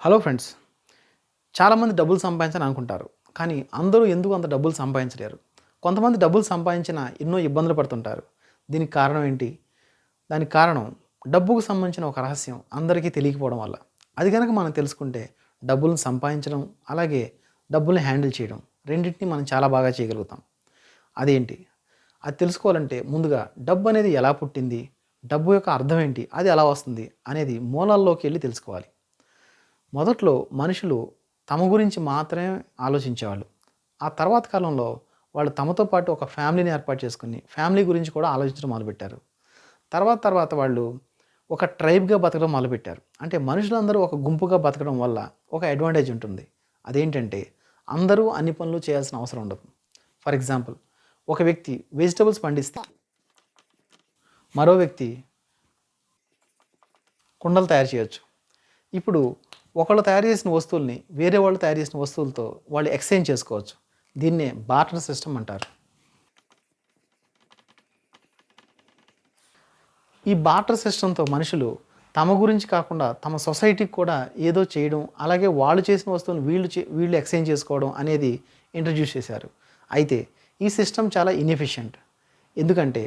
Hello friends చాలామంది డబ్బులు సంపాదించాలని అనుకుంటారు కానీ అందరూ ఎందుకు అంత డబ్బులు సంపాదించలేరు? కొంతమంది డబ్బులు సంపాదించిన ఎన్నో ఇబ్బందులు పడుతుంటారు. దీనికి కారణం ఏంటి? దానికి కారణం డబ్బుకు సంబంధించిన ఒక రహస్యం అందరికీ తెలియకపోవడం వల్ల. అది కనుక మనం తెలుసుకుంటే డబ్బులను సంపాదించడం అలాగే డబ్బుల్ని హ్యాండిల్ చేయడం రెండింటిని మనం చాలా బాగా చేయగలుగుతాం. అదేంటి? అది తెలుసుకోవాలంటే ముందుగా డబ్బు అనేది ఎలా పుట్టింది డబ్బు యొక్క అర్థం ఏంటి అది ఎలా వస్తుంది అనేది మూలాల్లోకి వెళ్ళి తెలుసుకోవాలి. మొదట్లో మనుషులు తమ గురించి మాత్రమే ఆలోచించేవాళ్ళు. ఆ తర్వాత కాలంలో వాళ్ళు తమతో పాటు ఒక ఫ్యామిలీని ఏర్పాటు చేసుకుని ఫ్యామిలీ గురించి కూడా ఆలోచించడం మొదలుపెట్టారు. తర్వాత తర్వాత వాళ్ళు ఒక ట్రైబ్గా బతకడం మొదలుపెట్టారు. అంటే మనుషులందరూ ఒక గుంపుగా బతకడం వల్ల ఒక అడ్వాంటేజ్ ఉంటుంది. అదేంటంటే అందరూ అన్ని పనులు చేయాల్సిన అవసరం ఉండదు. ఫర్ ఎగ్జాంపుల్ ఒక వ్యక్తి వెజిటబుల్స్ పండిస్తే మరో వ్యక్తి కుండలు తయారు చేయొచ్చు. ఇప్పుడు ఒకళ్ళు తయారు చేసిన వస్తువుల్ని వేరే వాళ్ళు తయారు చేసిన వస్తువులతో వాళ్ళు ఎక్స్చేంజ్ చేసుకోవచ్చు. దీన్నే బార్టర్ సిస్టమ్ అంటారు. ఈ బార్టర్ సిస్టంతో మనుషులు తమ గురించి కాకుండా తమ సొసైటీకి కూడా ఏదో చేయడం అలాగే వాళ్ళు చేసిన వస్తువుని వీళ్ళు చే వీళ్ళు ఎక్స్చేంజ్ చేసుకోవడం అనేది ఇంట్రడ్యూస్ చేశారు. అయితే ఈ సిస్టమ్ చాలా ఇన్ఎఫిషియంట్. ఎందుకంటే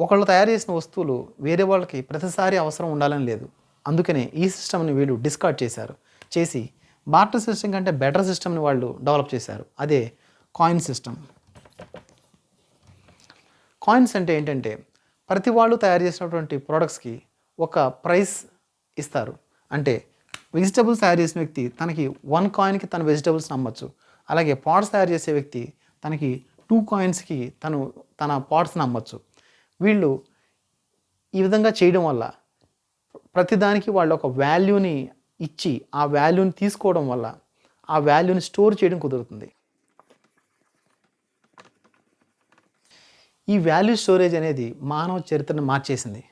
ఒకళ్ళు తయారు చేసిన వస్తువులు వేరే వాళ్ళకి ప్రతిసారి అవసరం ఉండాలని లేదు. అందుకనే ఈ సిస్టమ్ని వీళ్ళు డిస్కార్డ్ చేశారు. చేసి బార్టర్ సిస్టమ్ కంటే బెటర్ సిస్టమ్ని వాళ్ళు డెవలప్ చేశారు. అదే కాయిన్ సిస్టమ్ కాయిన్స్ అంటే ఏంటంటే ప్రతి వాళ్ళు తయారు చేసినటువంటి ప్రోడక్ట్స్కి ఒక ప్రైస్ ఇస్తారు. అంటే వెజిటబుల్స్ తయారు చేసిన వ్యక్తి తనకి వన్ కాయిన్కి తన వెజిటబుల్స్ని అమ్మచ్చు అలాగే పాట్స్ తయారు చేసే వ్యక్తి తనకి టూ కాయిన్స్కి తను తన పాట్స్ని అమ్మచ్చు వీళ్ళు ఈ విధంగా చేయడం వల్ల ప్రతిదానికి వాళ్ళు ఒక వాల్యూని ఇచ్చి ఆ వాల్యూని తీసుకోవడం వల్ల ఆ వాల్యూని స్టోర్ చేయడం కుదురుతుంది. ఈ వాల్యూ స్టోరేజ్ అనేది మానవ చరిత్రను మార్చేసింది.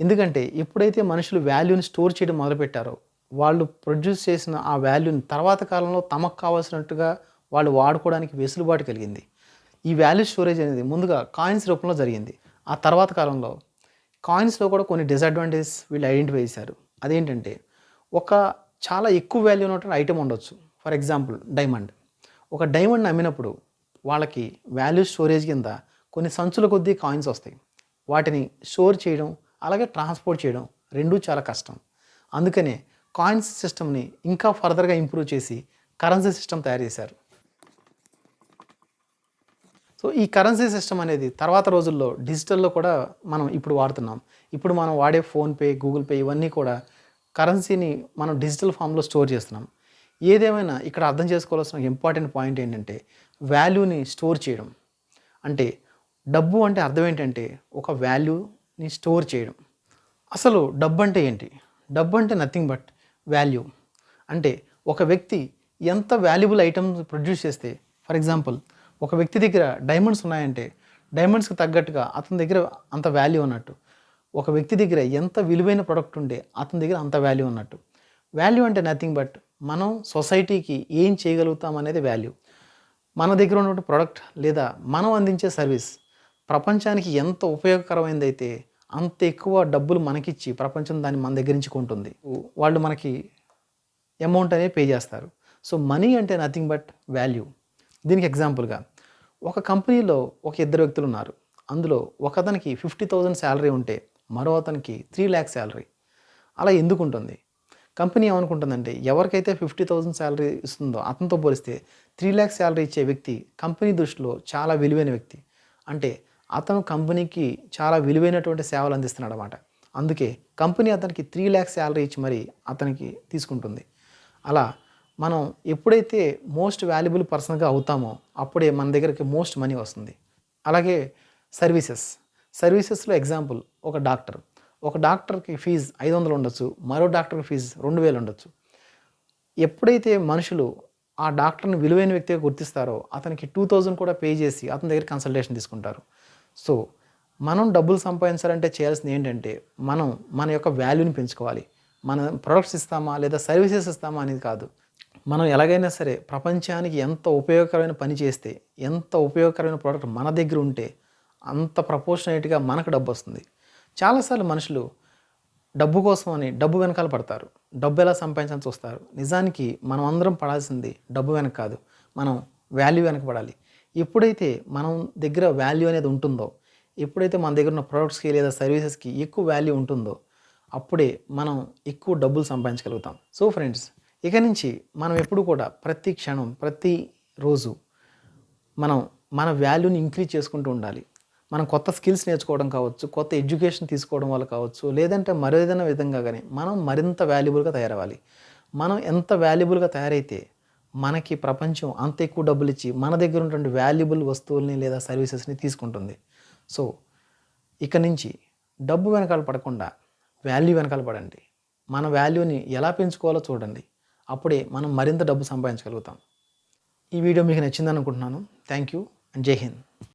ఎందుకంటే ఎప్పుడైతే మనుషులు వాల్యూని స్టోర్ చేయడం మొదలుపెట్టారో వాళ్ళు ప్రొడ్యూస్ చేసిన ఆ వాల్యూని తర్వాత కాలంలో తమకు కావాల్సినట్టుగా వాళ్ళు వాడుకోవడానికి వెసులుబాటు కలిగింది. ఈ వాల్యూ స్టోరేజ్ అనేది ముందుగా కాయిన్స్ రూపంలో జరిగింది. ఆ తర్వాత కాలంలో కాయిన్స్లో కూడా కొన్ని డిసడ్వాంటేజెస్ వీళ్ళు ఐడెంటిఫై చేశారు. అదేంటంటే ఒక చాలా ఎక్కువ వాల్యూ ఉన్నటువంటి ఐటెం ఉండొచ్చు. For example diamond. ఒక డైమండ్ అమ్మినప్పుడు వాళ్ళకి వాల్యూ స్టోరేజ్ కింద కొన్ని సంచుల కొద్దీ కాయిన్స్ వస్తాయి. వాటిని స్టోర్ చేయడం అలాగే ట్రాన్స్పోర్ట్ చేయడం రెండూ చాలా కష్టం. అందుకనే కాయిన్స్ సిస్టమ్ని ఇంకా ఫర్దర్గా ఇంప్రూవ్ చేసి కరెన్సీ సిస్టమ్ తయారు చేశారు. సో ఈ కరెన్సీ సిస్టమ్ అనేది తర్వాత రోజుల్లో డిజిటల్లో కూడా మనం ఇప్పుడు వాడుతున్నాం. ఇప్పుడు మనం వాడే ఫోన్పే గూగుల్ పే ఇవన్నీ కూడా కరెన్సీని మనం డిజిటల్ ఫామ్లో స్టోర్ చేస్తున్నాం. ఏదేమైనా ఇక్కడ అర్థం చేసుకోవాల్సిన ఇంపార్టెంట్ పాయింట్ ఏంటంటే వాల్యూని స్టోర్ చేయడం. అంటే డబ్బు అంటే అర్థం ఏంటంటే ఒక వాల్యూని స్టోర్ చేయడం. అసలు డబ్బు అంటే ఏంటి? డబ్బు అంటే నథింగ్ బట్ వాల్యూ. అంటే ఒక వ్యక్తి ఎంత వాల్యుబుల్ ఐటమ్స్ ప్రొడ్యూస్ చేస్తే ఫర్ ఎగ్జాంపుల్ ఒక వ్యక్తి దగ్గర డైమండ్స్ ఉన్నాయంటే డైమండ్స్కి తగ్గట్టుగా అతని దగ్గర అంత వాల్యూ ఉన్నట్టు. ఒక వ్యక్తి దగ్గర ఎంత విలువైన ప్రొడక్ట్ ఉంటే అతని దగ్గర అంత వాల్యూ ఉన్నట్టు. వాల్యూ అంటే నథింగ్ బట్ మనం సొసైటీకి ఏం చేయగలుగుతాం అనేది వాల్యూ మన దగ్గర ఉన్నటువంటి ప్రోడక్ట్ లేదా మనం అందించే సర్వీస్ ప్రపంచానికి ఎంత ఉపయోగకరమైనదైతే అంత ఎక్కువ డబ్బులు మనకిచ్చి ప్రపంచం దాన్ని మన దగ్గర నుంచి కొంటుంది. వాళ్ళు మనకి అమౌంట్ అనేది పే చేస్తారు. సో మనీ అంటే నథింగ్ బట్ వాల్యూ దీనికి ఎగ్జాంపుల్గా ఒక కంపెనీలో ఒక ఇద్దరు వ్యక్తులు ఉన్నారు. అందులో ఒకతనికి ఫిఫ్టీ థౌజండ్ శాలరీ ఉంటే మరో అతనికి త్రీ ల్యాక్స్ శాలరీ అలా ఎందుకు ఉంటుంది? కంపెనీ ఏమనుకుంటుందంటే ఎవరికైతే ఫిఫ్టీ థౌజండ్ శాలరీ ఇస్తుందో అతనితో పోలిస్తే త్రీ ల్యాక్స్ శాలరీ ఇచ్చే వ్యక్తి కంపెనీ దృష్టిలో చాలా విలువైన వ్యక్తి. అంటే అతను కంపెనీకి చాలా విలువైనటువంటి సేవలు అందిస్తున్నాడు అనమాట అందుకే కంపెనీ అతనికి త్రీ ల్యాక్స్ శాలరీ ఇచ్చి మరి అతనికి తీసుకుంటుంది. అలా మనం ఎప్పుడైతే మోస్ట్ వాల్యుబుల్ పర్సన్గా అవుతామో అప్పుడే మన దగ్గరికి మోస్ట్ మనీ వస్తుంది. అలాగే సర్వీసెస్. సర్వీసెస్లో ఎగ్జాంపుల్ ఒక డాక్టర్. ఒక డాక్టర్కి ఫీజు ఐదు వందలు ఉండొచ్చు మరో డాక్టర్కి ఫీజు రెండు వేలు ఉండొచ్చు. ఎప్పుడైతే మనుషులు ఆ డాక్టర్ని విలువైన వ్యక్తిగా గుర్తిస్తారో అతనికి టూ థౌజండ్ కూడా పే చేసి అతని దగ్గర కన్సల్టేషన్ తీసుకుంటారు. సో మనం డబ్బులు సంపాదించాలంటే చేయాల్సింది ఏంటంటే మనం మన యొక్క వాల్యూని పెంచుకోవాలి. మనం ప్రొడక్ట్స్ ఇస్తామా లేదా సర్వీసెస్ ఇస్తామా అనేది కాదు. మనం ఎలాగైనా సరే ప్రపంచానికి ఎంత ఉపయోగకరమైన పని చేస్తే ఎంత ఉపయోగకరమైన ప్రోడక్ట్ మన దగ్గర ఉంటే అంత ప్రపోర్షనేట్గా మనకు డబ్బు వస్తుంది. చాలాసార్లు మనుషులు డబ్బు కోసం అని డబ్బు వెనకాల పడతారు. డబ్బు ఎలా సంపాదించాలని చూస్తారు. నిజానికి మనం అందరం పడాల్సింది డబ్బు వెనక కాదు. మనం వాల్యూ వెనక పడాలి. ఎప్పుడైతే మనం దగ్గర వాల్యూ అనేది ఉంటుందో ఎప్పుడైతే మన దగ్గర ఉన్న ప్రొడక్ట్స్కి లేదా సర్వీసెస్కి ఎక్కువ వాల్యూ ఉంటుందో అప్పుడే మనం ఎక్కువ డబ్బులు సంపాదించగలుగుతాం. సో ఫ్రెండ్స్ ఇక నుంచి మనం ఎప్పుడు కూడా ప్రతి క్షణం ప్రతి రోజు మనం మన వాల్యూని ఇంక్రీజ్ చేసుకుంటూ ఉండాలి. మనం కొత్త స్కిల్స్ నేర్చుకోవడం కావచ్చు కొత్త ఎడ్యుకేషన్ తీసుకోవడం వల్ల కావచ్చు లేదంటే మరేదైనా విధంగా కానీ మనం మరింత వాల్యుబుల్గా తయారవ్వాలి. మనం ఎంత వాల్యుబుల్గా తయారైతే మనకి ప్రపంచం అంత ఎక్కువ డబ్బులు ఇచ్చి మన దగ్గర ఉన్నటువంటి వాల్యుబుల్ వస్తువుల్ని లేదా సర్వీసెస్ని తీసుకుంటుంది. సో ఇక నుంచి డబ్బు వెనకాల పడకుండా వాల్యూ వెనకాల పడండి. మన వాల్యూని ఎలా పెంచుకోవాలో చూడండి. అప్పుడే మనం మరింత డబ్బు సంపాదించగలుగుతాం. ఈ వీడియో మీకు నచ్చిందని అనుకుంటున్నాను థ్యాంక్ యూ అండ్ జై హింద్